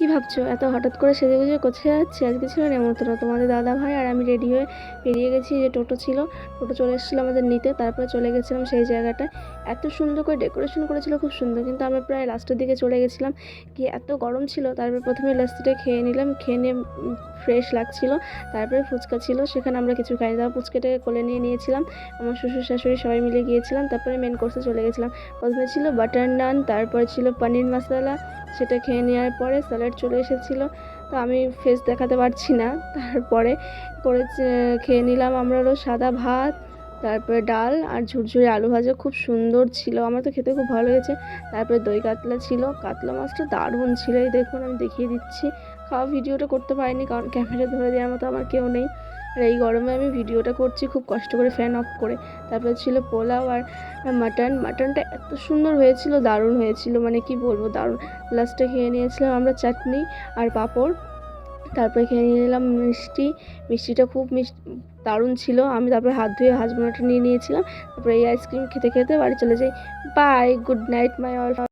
কি ভাবছ? এত হঠাৎ করে সেজে গুজে কোথায় যাচ্ছি? আজকে ছিল নেমন্তন্ন। তোমাদের দাদা ভাই আর আমি রেডি হয়ে বেরিয়ে গেছি যে টোটো ছিল। টোটো চলে এসেছিল আমাদের নিতে, তারপরে চলে গেছিলাম সেই জায়গাটা এত সুন্দর করে ডেকোরেশন করেছিল, খুব সুন্দর। কিন্তু আমরা প্রায় লাস্টের দিকে চলে গেছিলাম। কি এত গরম ছিল, তারপরে প্রথমে লাস্টিটা খেয়ে নিলাম। খেয়ে নিয়ে ফ্রেশ লাগছিল। তারপরে ফুচকা ছিল। সেখানে আমরা কিছু খাইনি তারপর ফুচকাটাকে কোলে নিয়ে নিয়েছিলাম। আমার শ্বশুর শাশুড়ি সবাই মিলে গিয়েছিলাম। তারপরে মেন কোর্সে চলে গেছিলাম। প্রথমে ছিল বাটার নান তারপর ছিল পনির মশলা সেটা খেয়ে নেওয়ার পরে স্যালাড চলে এসেছিল। তো আমি ফেস দেখাতে পারছি না। তারপরে করে খেয়ে নিলাম আমরা আমরারও সাদা ভাত, তারপরে ডাল আর ঝুরঝুরে আলু ভাজা। খুব সুন্দর ছিল। আমার তো খেতে খুব ভালো লেগেছে। তারপরে দই কাতলা ছিল। কাতলা মাছটা দারুণ ছিল। এই দেখুন আমি দেখিয়ে দিচ্ছি। খাওয়া ভিডিওটা করতে পারিনি কারণ ক্যামেরা ধরে দেওয়ার মতো আমার কেউ নেই। আর এই গরমে আমি ভিডিওটা করছি, খুব কষ্ট করে ফ্যান অফ করে। তারপরে ছিল পোলাও আর মাটন। মাটনটা এত সুন্দর হয়েছিল, দারুণ হয়েছিল মানে কি বলব, দারুণ। লাস্টে খেয়ে নিয়েছিলাম আমরা চাটনি আর পাঁপড়। তারপরে খেয়ে নিয়ে নিলাম মিষ্টি। মিষ্টিটা খুব মিষ্টি, দারুণ ছিল। আমি তারপরে হাত ধুয়ে হাজমোলাটা নিয়ে নিয়েছিলাম। তারপরে এই আইসক্রিম খেতে খেতে বাড়ি চলে যাই। Bye good night my all